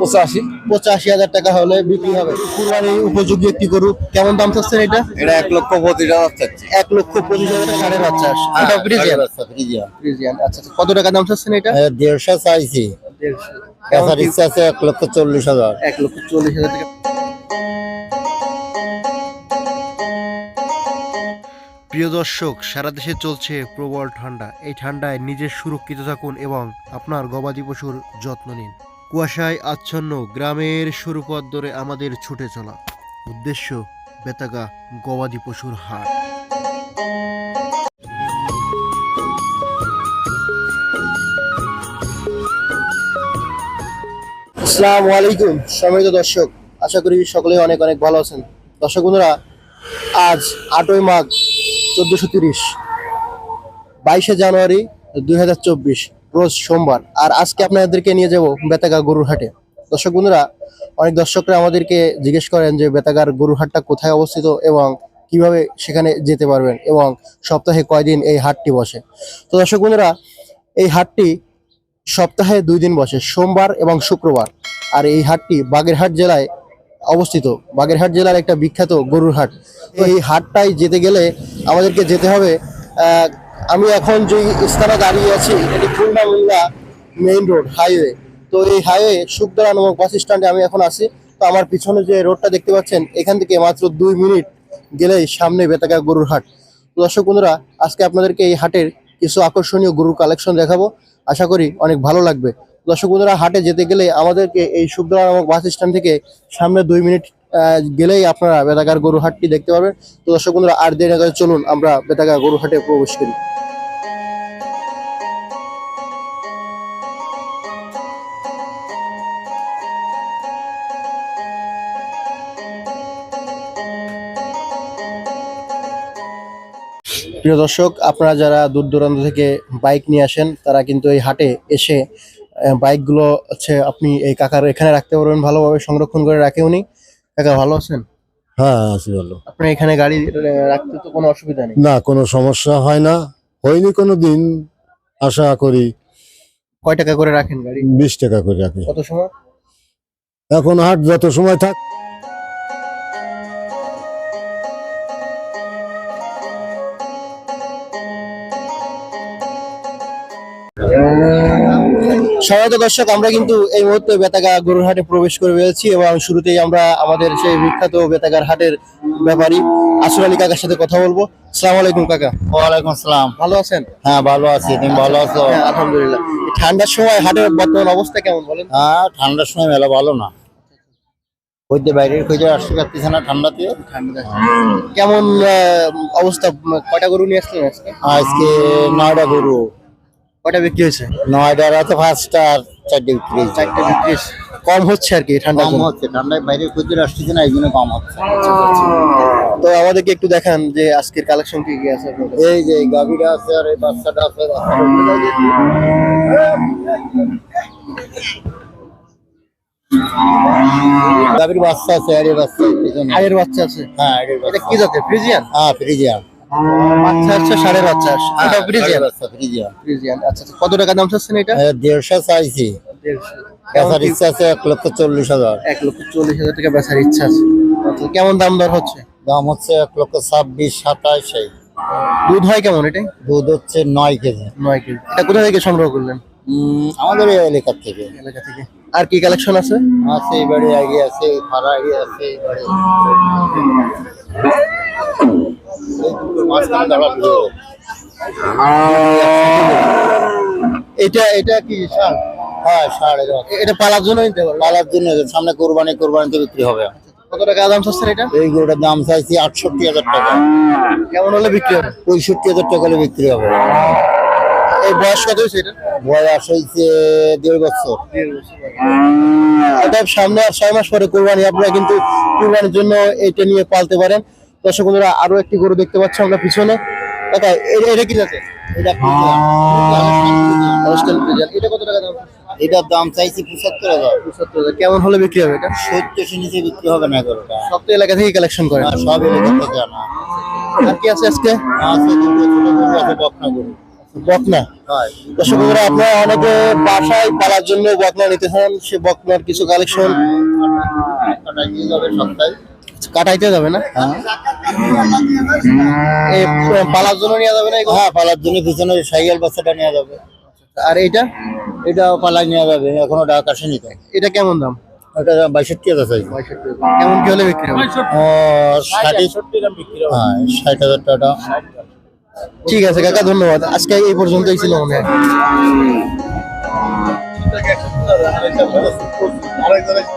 পঁচাশি। পঁচাশি হাজার টাকা হলে বিক্রি হবে। কুরবানি উপযোগী একটি গরু কেমন দাম চাচ্ছেন এটা? এটা এক লক্ষ পঁচিশ হাজার চাচ্ছি। এক লক্ষ পঁচিশ হাজার টাকা সাড়ে এটা ফ্রিজিয়ান ফ্রিজিয়ান আচ্ছা। কত টাকা দাম চাচ্ছেন এটা? দেড়শো চাইছি। কেমন ইচ্ছা আছে এক লক্ষ চল্লিশ হাজার। এক লক্ষ চল্লিশ হাজার টাকা। প্রিয় দর্শক সারা দেশে চলছে প্রবল ঠান্ডা। এই ঠান্ডায় নিজে সুরক্ষিত থাকুন এবং আপনার গবাদি পশুর যত্ন নিন। কুয়াশায় আচ্ছন্ন গ্রামের সরু পথ ধরে আমাদের ছুটে চলা উদ্দেশ্য, বেতাগা গবাদি পশুর হাট। আসসালামু আলাইকুম, সম্মানিত দর্শক, আশা করি সকলে অনেক অনেক ভালো আছেন। দর্শক বন্ধুরা, আজ আটই মাঘ চোদ্দশো তিরিশ, বাইশে জানুয়ারি দুই হাজার চব্বিশ। রোজ সোমবার। আর আজকে আপনাদেরকে নিয়ে যাব বেতাগা গরুর হাটে। দর্শক বন্ধুরা, অনেক দর্শকরা আমাদেরকে জিজ্ঞেস করেন যে বেতাগার গরুর হাটটা কোথায় অবস্থিত এবং কীভাবে সেখানে যেতে পারবেন এবং সপ্তাহে কয়দিন এই হাটটি বসে। তো দর্শক বন্ধুরা, এই হাটটি সপ্তাহে দুই দিন বসে, সোমবার এবং শুক্রবার। আর এই হাটটি বাগেরহাট জেলায় অবস্থিত। বাগেরহাট জেলার একটা বিখ্যাত গরুর হাট। এই হাটটায় যেতে গেলে আমাদেরকে যেতে হবে আমি এখন যে স্থানে দাঁড়িয়ে আছি, এটি খুলনা মুল্লা মেইন রোড, হাইওয়ে। তো এই হাইওয়ে সুখদারা নামক বাস স্ট্যান্ডে আমি এখন আছি। তো আমার পিছনে যে রোডটা দেখতে পাচ্ছেন, এখান থেকে মাত্র দুই মিনিট গেলেই সামনে বেতাকা গরুর হাট। দর্শক বন্ধুরা, আজকে আপনাদেরকে এই হাটের কিছু আকর্ষণীয় গরুর কালেকশন দেখাবো। আশা করি অনেক ভালো লাগবে। দর্শক বন্ধুরা, হাটে যেতে গেলে আমাদেরকে এই সুখদরা নামক বাস স্ট্যান্ড থেকে সামনে দুই মিনিট গেলেই আপনারা বেতাকার গরু হাটটি দেখতে পাবেন। তো দর্শক বন্ধুরা, আর দেরি না চলুন, আমরা বেতাকা গরু হাটে প্রবেশ করি। প্রিয় দর্শক, আপনারা যারা দূর দূরান্ত থেকে বাইক নিয়ে আসেন, তারা কিন্তু এই হাটে এসে বাইকগুলো হচ্ছে আপনি এই কাকার এখানে রাখতে পারবেন ভালোভাবে, সংরক্ষণ করে রাখে উনি। কাকা ভালো আছেন? হ্যাঁ আছি ভালো। আপনার এখানে গাড়ি রাখতে তো কোনো অসুবিধা নেই? না কোনো সমস্যা হয় না। হয়নি কোনো দিন আশা করি। কয় টাকা করে রাখেন গাড়ি? বিশ টাকা করে রাখি। কত সময়? এখন হাট যত সময় থাক সবাই দর্শক আমরা কিন্তু এই মুহূর্তে বেতাগা গরুর হাটে প্রবেশ করে ফেলেছি এবং শুরুতেই আমরা আমাদের সেই বিখ্যাত বেতাগার হাটের ব্যাপারী আসর আলী কাকার সাথে কথা বলব। সালাম আলাইকুম কাকা। ওয়ালাইকুম আসসালাম। ভালো আছেন? হ্যাঁ ভালো আছি। তুমি ভালো আছো? হ্যাঁ আলহামদুলিল্লাহ। ঠান্ডার সময় হাটের বর্তমান অবস্থা কেমন বলেন? হ্যাঁ ঠান্ডার সময় মেলা ভালো না। হইতে বাইরের খুঁজে আসতে পারতেছে না ঠান্ডাতে। কেমন আহ, অবস্থা? কয়টা গরু নিয়ে আসলেন আজকে? আজকে নয়টা গরু। কয়টা বিক্রি হয়েছে? নয়টার আছে পাঁচটা চারটে বিক্রি হয়েছে। চারটে বিক্রি কম হচ্ছে আর কি ঠান্ডা কম হচ্ছে ঠান্ডায় বাইরে খুঁজে আসতেছে না এই জন্য কম হচ্ছে। তো আমাদেরকে একটু দেখান যে আজকের কালেকশন কি কি আছে এই যে গাভীটা আছে আর এই বাচ্চাটা আছে গাভীর বাচ্চা আছে আর এই বাচ্চা। আগের বাচ্চা আছে? হ্যাঁ এটা বাচ্চা। কি জাতের? ফ্রিজিয়ান? হ্যাঁ ফ্রিজিয়ান। বাচ্চা হচ্ছে সাড়ে বাচ্চা। এটা ফ্রিজিয়ান ফ্রিজিয়ান ফ্রিজিয়ান আচ্ছা আচ্ছা। কত টাকা দাম চাচ্ছেন এটা? দেড়শো চাইছি। বেচার ইচ্ছা আছে এক লক্ষ চল্লিশ হাজার। এক লক্ষ চল্লিশ হাজার টাকা বেচার ইচ্ছা আছে। আচ্ছা, কেমন দাম দর হচ্ছে? দাম হচ্ছে এক লক্ষ ছাব্বিশ সাতাশ দুধ হয় কেমন এটাই? দুধ হচ্ছে নয় কেজি। নয় কেজি। এটা কোথা থেকে সংগ্রহ করলেন? আমাদের এই এলাকার থেকে। এলাকা থেকে। আর কি কালেকশন আছে? আছে এই বাড়ি আগে আছে পাড়া আগে আছে এই এটা এটা কি ষাঁড়? হ্যাঁ এ- এটা। পালার জন্য নিতে পারব? পালার জন্য সামনে কোরবানি কোরবানিতে বিক্রি হবে। কত টাকা দাম চাচ্ছেন এটা? এই গরুটার দাম চাইছি আটষট্টি হাজার টাকা। কেমন হলে বিক্রি হবে? পঁয়ষট্টি হাজার টাকা হলে বিক্রি হবে। এই বয়স কত হয়েছে এটা? বয়স হয়েছে দেড় বছর। এটা সামনে আর ছয় মাস পরে কোরবানি আপনারা কিন্তু কোরবানির জন্য এটা নিয়ে পালতে পারেন। দর্শক বন্ধুরা আরও একটি গরু দেখতে পাচ্ছি আমরা পিছনে। কাকা এটা কি এটা কত টাকা দাম? এটার দাম চাইছি পঁচাত্তর হাজার। পঁচাত্তর হাজার। কেমন হলে বিক্রি হবে এটা? নিচে বিক্রি হবে না গরুটা। সব তো এলাকা থেকে কালেকশন করেন আর সব এলাকা থেকে আনা আর কি আছে আজকে? আছে গরু আছে বকনা গরু। বকনা? দর্শক বন্ধুরা আপনারা অনেকে বাসায় পালার জন্য বকনা নিতে চান সে বকনার কিছু কালেকশন কাটাই নিয়ে সপ্তাহে। কাটাইতে যাবে না? এ, পালার জন্য নিয়ে যাবে না হ্যাঁ পালার জন্য পিছনে সাইকেল বাচ্চাটা নেওয়া যাবে। আর এইটা? এটা পালাই নেওয়া যাবে এখনও ডাক আসেনি তো এটা কেমন দাম? এটা বাইষট্টি হাজার চাই কেমন কি হলে বিক্রি হবে? ষাট হ্যাঁ ষাট হাজার টাকা। ঠিক আছে কাকা ধন্যবাদ। আজকে এই পর্যন্তই ছিল মনে হয়।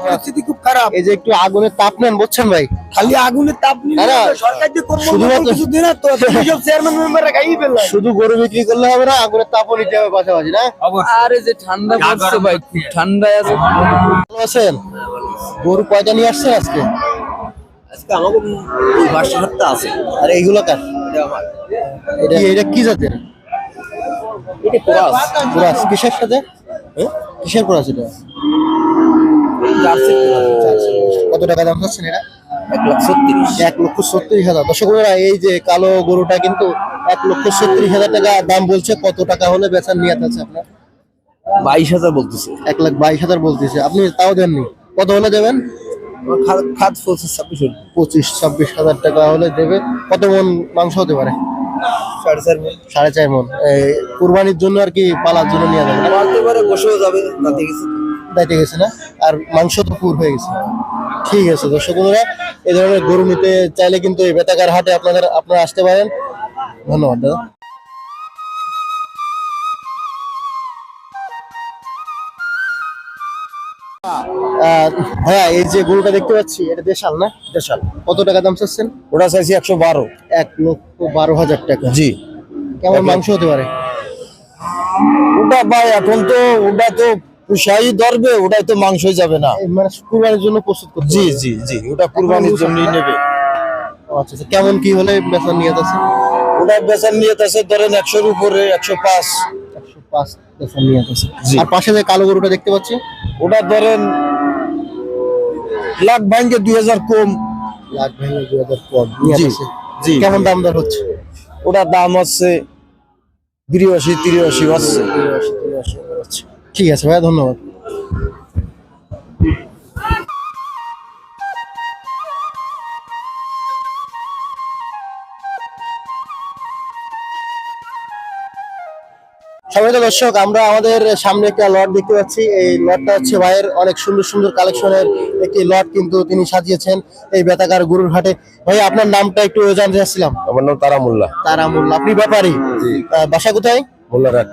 পরিস্থিতি খুব খারাপ। এই যে একটু আগুনের তাপ নেন বুঝছেন ভাই? খালি আগুনের তাপ সরকার যে তো সব চেয়ারম্যান মেম্বাররা খাইয়ে ফেললাম শুধু গরু বিক্রি করলে হবে না আগুনের তাপও নিতে হবে পাশাপাশি না? আরে যে ঠান্ডা পড়ছে ভাই ঠান্ডায় আছে। ভালো আছেন? গরু কয়টা নিয়ে আসছেন আজকে? আজকে আমাকে এই হাতটা আছে। আর এইগুলো কার? এটা এটা কি? জাতের? এটা ক্রস। পুরাস কিসের সাথে? কিসের পুরাস এটা কত টাকা দাম চাচ্ছেন এটা এক লাখ ছত্রিশ। এক লক্ষ ছত্রিশ হাজার। দর্শক বন্ধুরা, এই যে কালো গরুটা কিন্তু এক লক্ষ ছত্রিশ হাজার টাকা দাম বলছে। কত টাকা হলে বেচার নিয়ত আছে আপনার? বাইশ হাজার বলতেছে। এক লাখ বাইশ হাজার বলতেছে। আপনি তাও দেননি? কত হলে দেবেন? হল। পঁচিশ ছাব্বিশ হাজার টাকা হলে দেবে। কত মন মাংস হতে পারে? সাড়ে চার মন। সাড়ে চার মন। কুরবানির জন্য আর কি পালার জন্য নিয়ে যাবে? পারে বসেও যাবে গেছে। দাইতে গেছে না? আর মাংস তো পুর হয়ে গেছে। ঠিক আছে দর্শক বন্ধুরা এই ধরনের গরু নিতে চাইলে কিন্তু এই বেতাকার হাটে আপনাদের আপনারা আসতে পারেন। ধন্যবাদ দাদা। আহ, ভাইয়া এই যে গরুটা দেখতে পাচ্ছি এটা দেশাল না? দেশাল। কত টাকা দাম চাচ্ছেন? ওটা চাইছি একশো বারো। এক লক্ষ বারো হাজার টাকা। জি। কেমন মাংস হতে পারে? ওটা ভাই এখন তো ওটা তো পুষাই ধরবে ওটাই তো মাংসই যাবে না। মানে কুরবানির জন্য প্রস্তুত করতে জি জি জি ওটা কুরবানির জন্যই নেবে। আচ্ছা আচ্ছা। কেমন কি হলে বেচার নিয়ত আছে? ওটা বেচার নিয়ে আছে ধরেন একশোর উপরে একশো পাঁচ। একশো পাঁচ বেচার নিয়ত আছে। জি। আর পাশে যে কালো গরুটা দেখতে পাচ্ছি? ওটা ধরেন লাখ ভাঙ্গে দুই হাজার কম। লাখ ভাঙ্গে দুই হাজার কম জি। কেমন দাম দর হচ্ছে? ওটার দাম হচ্ছে বিরাশি তিরাশি হচ্ছে। ঠিক আছে ভাইয়া ধন্যবাদ। সম্মানিত দর্শক আমরা আমাদের সামনে একটা লট দেখতে পাচ্ছি। এই লটটা হচ্ছে ভাইয়ের অনেক সুন্দর সুন্দর কালেকশনের একটি লট কিন্তু তিনি সাজিয়েছেন এই বেতাকার গরুর হাটে। ভাই আপনার নামটা একটু জানতে চাচ্ছিলাম। আমার নাম তারা মোল্লা। তারা মোল্লা আপনি ব্যাপারী? বাসা কোথায়? মোল্লারহাট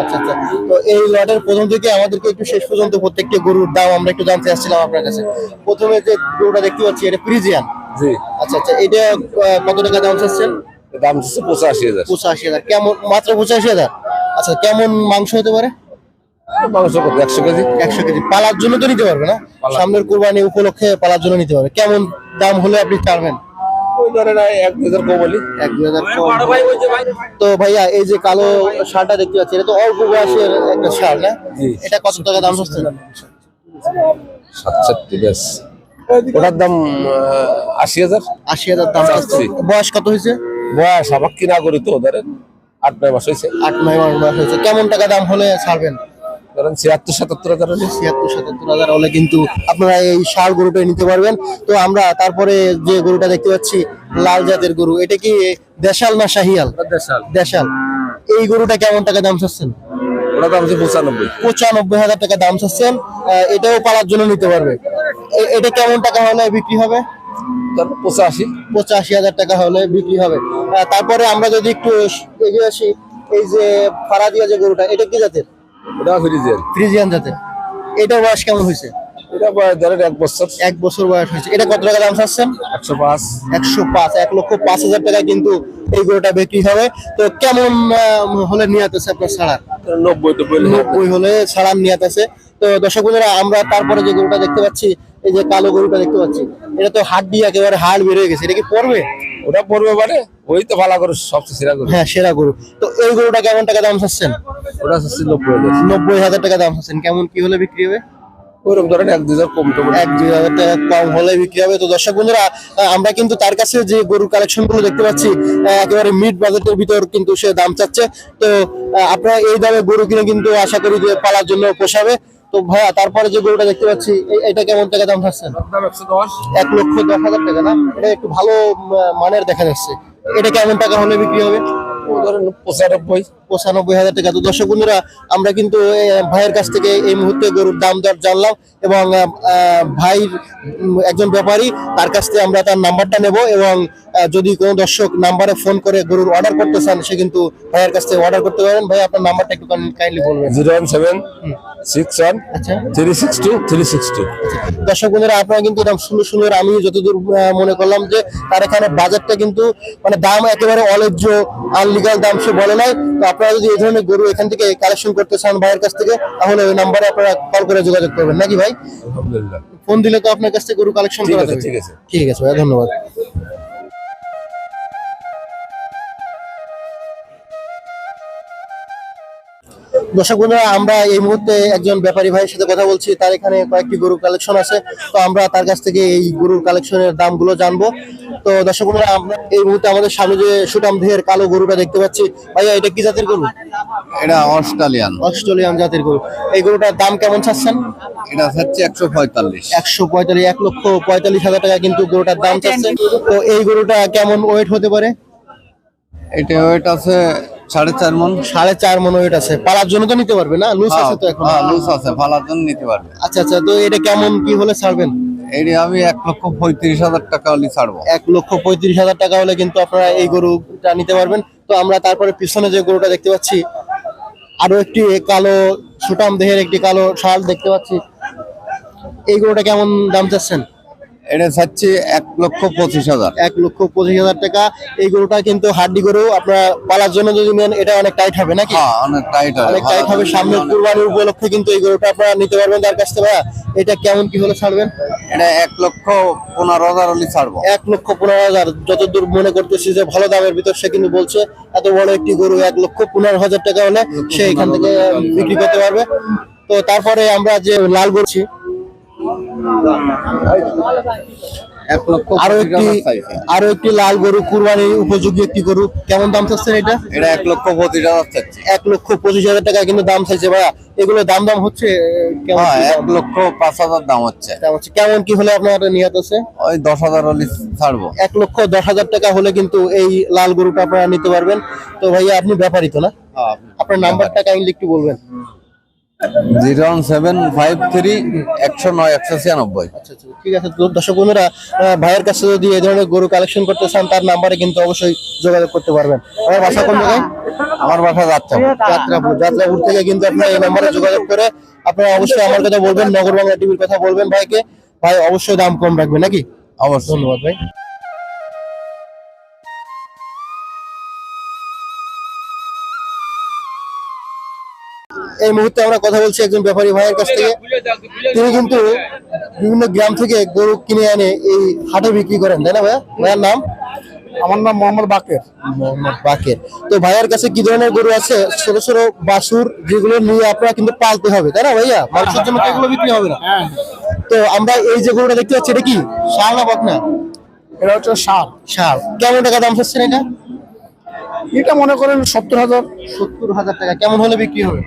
আচ্ছা আচ্ছা। তো এই লটের প্রথম থেকে আমাদেরকে একটু শেষ পর্যন্ত প্রত্যেকটি গরুর দাম আমরা একটু জানতে চাচ্ছিলাম আপনার কাছে। প্রথমে যে গরুটা দেখতে পাচ্ছি এটা প্রিজিয়ান জি। আচ্ছা আচ্ছা এটা কত টাকা দাম চাচ্ছেন? দাম হচ্ছে পঁচাশি হাজার। পঁচাশি হাজার। কেমন? মাত্র পঁচাশি হাজার? আচ্ছা কেমন মাংস হতে পারে? মাংস কত? একশো কেজি। একশো কেজি। পালার জন্য তো নিতে পারবে না? সামনের কুরবানি উপলক্ষে পালার জন্য নিতে পারবে। কেমন দাম হলে আপনি ছাড়বেন? ওই ধরেন এই এক হাজার কমলি এক দুই হাজার তো ভাইয়া এই যে কালো শার্টটা দেখতে পাচ্ছি এটা তো অল্প বয়সের একটা শার্ট না? এটা কত টাকা দাম হচ্ছে? সাতষট্টি ব্যাস ওটার দাম আশি হাজার। আশি হাজার দাম। বয়স কত হয়েছে? বয়স আমার কিনা করি তো ধরেন। আট নয় মাস হয়েছে। আট নয় মাস হয়েছে। কেমন টাকা দাম হলে ছাড়বেন? ধরেন ছিয়াত্তর সাতাত্তর হাজার হলে। ছিয়াত্তর সাতাত্তর হাজার হলে কিন্তু আপনারা এই ষাড় গরুটা নিতে পারবেন। তো আমরা তারপরে যে গরুটা দেখতে পাচ্ছি লাল জাতের গরু এটা কি দেশাল না শাহিয়াল? দেশাল। দেশাল। এই গরুটা কেমন টাকা দাম চাচ্ছেন? ওটা দাম হচ্ছে পঁচানব্বই। পঁচানব্বই হাজার টাকা দাম চাচ্ছেন। এটাও পালার জন্য নিতে পারবে। এটা কেমন টাকা হলে বিক্রি হবে? ধরেন পঁচাশি। পঁচাশি হাজার টাকা হলে বিক্রি হবে। তারপরে আমরা যদি একটু এগিয়ে আসি এই যে ফারাদিয়া যে গরুটা এটা কি জাতের? ওটা ফ্রিজের ফ্রিজিয়ান জাতের। এটার বয়স কেমন হয়েছে? এটা বয়স ধরেন এক বছর। এক বছর বয়স হয়েছে। এটা কত টাকা দাম চাচ্ছেন? একশো পাঁচ। একশো পাঁচ এক লক্ষ পাঁচ হাজার টাকায় কিন্তু এই গরুটা বিক্রি হবে। তো কেমন হলে নিয়াত আছে আপনার ছাড়ার? নব্বই হলে নব্বই হলে ছাড়ার নিয়াত আছে। তো দর্শক বন্ধুরা আমরা তারপরে যে গরুটা দেখতে পাচ্ছি এই যে কালো গরুটা দেখতে পাচ্ছি এটা তো হাড় দিয়ে একেবারে হাড় বের হয়ে গেছে। এটা কি পড়বে? ওটা পড়বে মানে ওই তো ভালো গরু সবচেয়ে সেরা গরু। হ্যাঁ সেরা গরু। তো এই গরুটা কেমন টাকা দাম চাচ্ছেন? ওটা হচ্ছে নব্বই হাজার। নব্বই হাজার টাকা দাম চাচ্ছেন। কেমন কি হলে বিক্রি হবে? ওইরকম ধরেন এক দুই হাজার কম টম এক দুই হাজার টাকা কম হলে বিক্রি হবে। তো দর্শক বন্ধুরা আমরা কিন্তু তার কাছে যে গরুর কালেকশনগুলো দেখতে পাচ্ছি একেবারে মিড বাজেটের ভিতর কিন্তু সে দাম চাচ্ছে। তো আপনারা এই দামে গরু কিনে কিন্তু আশা করি যে পালার জন্য পোষাবে। তো ভাইয়া তারপরে যে গরুটা দেখতে পাচ্ছি এটা কেমন টাকা দাম একশো এক লক্ষ দশ হাজার টাকা না? এটা একটু ভালো মানের দেখা যাচ্ছে। এটা কেমন টাকা হলে বিক্রি হবে? ধরেন পঁচানব্বই। পঁচানব্বই হাজার টাকা। তো দর্শক বন্ধুরা আমরা কিন্তু ভাইয়ের কাছ থেকে এই মুহূর্তে গরুর দাম দর জানলাম এবং ভাই একজন ব্যাপারী তার কাছ থেকে আমরা তার নাম্বারটা নেব এবং যদি কোনো দর্শক নাম্বারে ফোন করে গরুর অর্ডার করতে চান সে কিন্তু ভাইয়ের কাছ থেকে অর্ডার করতে পারেন। ভাই আপনার নাম্বারটা একটু কাইন্ডলি বলবেন। Zero one seven six one আচ্ছা। Three six two three six two. দর্শক বন্ধুরা আপনারা কিন্তু এরকম শুনে সুন্দর আমি যতদূর মনে করলাম যে তার এখানে বাজারটা কিন্তু মানে দাম একেবারে অলেজ্য আনলিগাল দাম সে বলে নাই। তো আপনারা যদি এই ধরনের গরু এখান থেকে কালেকশন করতে চান ভাইয়ের কাছ থেকে তাহলে ওই নাম্বারে আপনারা কল করে যোগাযোগ করবেন। নাকি ভাই? আলহামদুলিল্লাহ। ফোন দিলে তো আপনার কাছ থেকে গরু কালেকশন করা যাবে। ঠিক আছে। ঠিক আছে ভাই ধন্যবাদ। দর্শক বন্ধুরা আমরা এই মুহূর্তে একজন ব্যাপারী ভাইয়ের সাথে কথা বলছি। তার এখানে কয়েকটি গরুর কালেকশন আছে। তো আমরা তার কাছ থেকে এই গরুর কালেকশনের দামগুলো জানব। তো দর্শক বন্ধুরা আমরা এই মুহূর্তে আমাদের সামনে যে সুটাম দেহের কালো গরুটা দেখতে পাচ্ছি ভাইয়া এটা কি জাতের গরু? এটা অস্ট্রেলিয়ান। অস্ট্রেলিয়ান জাতের গরু। এই গরুটার দাম কেমন চাচ্ছেন? এটা হচ্ছে একশো পঁয়তাল্লিশ। একশো পঁয়তাল্লিশ এক লক্ষ পঁয়তাল্লিশ হাজার টাকা কিন্তু গরুটার দাম চাচ্ছে তো এই গরুটা কেমন ওয়েট হতে পারে? এটা ওয়েট আছে সাড়ে চার মন। সাড়ে চার মন ওয়েট আছে। পালার জন্য তো নিতে পারবে না? লুজ আছে তো এখন। হ্যাঁ লুজ আছে ফালার জন্য নিতে পারবে। আচ্ছা আচ্ছা তো এটা কেমন কি হলে ছাড়বেন? এটি আমি এক লক্ষ পঁয়ত্রিশ হাজার টাকা হলে ছাড়বো। এক লক্ষ পঁয়ত্রিশ হাজার টাকা হলে কিন্তু আপনারা এই গরুটা নিতে পারবেন। তো আমরা তারপরে পিছনে যে গরুটা দেখতে পাচ্ছি, আরও একটি কালো সুটাম দেহের একটি কালো শাল দেখতে পাচ্ছি। এই গরুটা কেমন দাম চাচ্ছেন? এটা চাচ্ছি এক লক্ষ পঁচিশ হাজার। এক লক্ষ পঁচিশ হাজার টাকা। এই গরুটা কিন্তু হাড্ডি গরু আপনার পালার জন্য যদি নেন এটা অনেক টাইট হবে নাকি? হ্যাঁ অনেক টাইট হবে অনেক টাইট হবে সামনে উপলক্ষে কিন্তু এই গরুটা আপনারা নিতে পারবেন তার কাছ থেকে। এটা কেমন কি হলে ছাড়বেন? এটা এক লক্ষ পনেরো হাজার হলে ছাড়বো। এক লক্ষ পনেরো হাজার যতদূর মনে করতেছি যে ভালো দামের ভিতর সে কিন্তু বলছে এত বড় একটি গরু এক লক্ষ পনেরো হাজার টাকা হলে সে এখান থেকে বিক্রি করতে পারবে। তো তারপরে আমরা যে লাল লক্ষ আরও একটি আরও একটি লাল গরু উপযোগী একটি গরু। কেমন দাম চাচ্ছেন এটা? এটা এক লক্ষ পঁচিশ হাজার চাচ্ছি। এক লক্ষ পঁচিশ হাজার টাকা কিন্তু দাম চাইছে ভাইয়া। এগুলো দাম দাম হচ্ছে কেমন হ্যাঁ কি এক লক্ষ পাঁচ হাজার দাম হচ্ছে। কেমন কি হলে আপনার আছে? ওই দশ হাজার হলে ছাড়বো। এক লক্ষ দশ হাজার টাকা হলে কিন্তু এই লাল গরুটা আপনারা নিতে পারবেন। তো ভাইয়া আপনি ব্যাপারী তো না আপনার নাম্বারটা কাইন্ডলি একটু বলবেন। Zero one seven five three একশো নয় একশো ছিয়ানব্বই। আচ্ছা আচ্ছা ঠিক আছে। তো দর্শক বন্ধুরা ভাইয়ের কাছে যদি এই ধরনের গরু কালেকশন করতে চান তার নাম্বারে কিন্তু অবশ্যই যোগাযোগ করতে পারবেন। আমার বাসা কোন জায়গায়? আমার বাসা যাত্রাপুর। যাত্রাপুর। থেকে কিন্তু আপনারা এই নাম্বারে যোগাযোগ করে আপনারা অবশ্যই আমার কথা বলবেন নগর বাংলা টিভির কথা বলবেন ভাইকে। ভাই অবশ্যই দাম কম রাখবে নাকি? অবশ্যই। ধন্যবাদ ভাই। এই মুহূর্তে আমরা কথা বলছি একজন ব্যাপারী ভাইয়ের কাছ থেকে। তিনি কিন্তু বিভিন্ন গ্রাম থেকে গরু কিনে এনে এই হাটে বিক্রি করেন তাই না ভাইয়া? ভাইয়ার নাম? আমার নাম মোহাম্মদ বাকের। মোহাম্মদ বাকের। তো ভাইয়ার কাছে কি ধরনের গরু আছে? ছোট ছোট বাসুর যেগুলো নিয়ে আপনারা কিন্তু পালতে হবে তাই না ভাইয়া? মানুষের জন্য তো এগুলো বিক্রি হবে না। তো আমরা এই যে গরুটা দেখতে পাচ্ছি এটা কি? শাল না বকনা? এটা হচ্ছে সার শাল। কেমন টাকা দাম চাচ্ছেন এটা? এটা মনে করেন সত্তর হাজার। সত্তর হাজার টাকা। কেমন হলে বিক্রি হবে?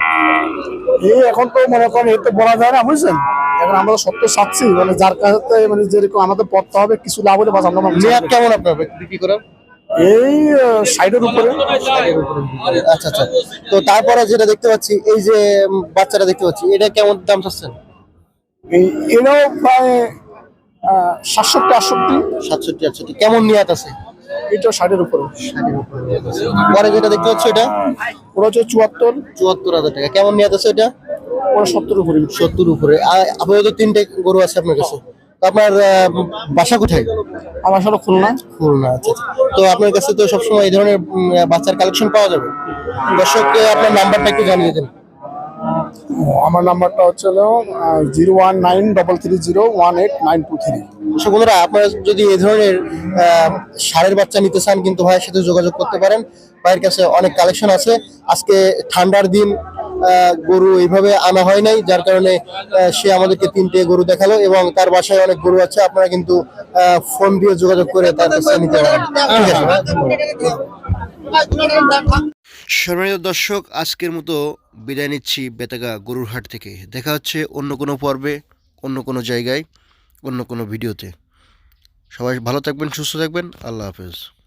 এই এখন তো মনে করেন এই তো বলা যায় না বুঝছেন? এখন আমরা সত্তর চাচ্ছি মানে যার কাছে মানে যেরকম আমাদের পড়তে হবে কিছু লাভ হলে বাস আমরা মেয়াদ কেমন আপনার বিক্রি করার এই সাইডের উপরে। আচ্ছা আচ্ছা। তো তারপরে যেটা দেখতে পাচ্ছি এই যে বাচ্চাটা দেখতে পাচ্ছি এটা কেমন দাম চাচ্ছেন? এটাও প্রায় সাতষট্টি আটষট্টি। সাতষট্টি আটষট্টি। কেমন নিয়াত আছে? এটাও সাইডের উপরে। পরে যেটা দেখতে পাচ্ছি এটা? ওরা হচ্ছে চুয়াত্তর। চুয়াত্তর হাজার টাকা। কেমন নিয়াত আছে এটা? ওরা সত্তর উপরে সত্তর উপরে। আপাতত তিনটে গরু আছে আপনার কাছে। তো আপনার আহ, বাসা কোথায়? আমার সাথে খুলনা। খুলনা আচ্ছা আচ্ছা। তো আপনার কাছে তো সবসময় এই ধরনের বাচ্চার কালেকশন পাওয়া যাবে। দর্শককে আপনার নাম্বারটা একটু জানিয়ে দেন। আমার নাম্বারটা হচ্ছে zero one nine double three zero one eight nine two three দর্শক বন্ধুরা, আপনারা যদি এই ধরনের ষাঁড়ের বাচ্চা নিতে চান কিন্তু ভাইয়ের সাথে যোগাযোগ করতে পারেন। ভাইয়ের কাছে অনেক কালেকশন আছে। আজকে ঠান্ডার দিন গরু এইভাবে আনা হয় নাই, যার কারণে সে আমাদেরকে তিনটে গরু দেখাল এবং তার বাসায় অনেক গরু আছে। আপনারা কিন্তু ফোন দিয়ে যোগাযোগ করে তার কাছে নিতে পারেন। সম্মানিত দর্শক, আজকের মতো বিদায় নিচ্ছি বেতাগা গরুর হাট থেকে। দেখা হচ্ছে অন্য কোনো পর্বে, অন্য কোনো জায়গায়। অন্য কোনো ভিডিওতে। সবাই ভালো থাকবেন সুস্থ থাকবেন। আল্লাহ হাফেজ।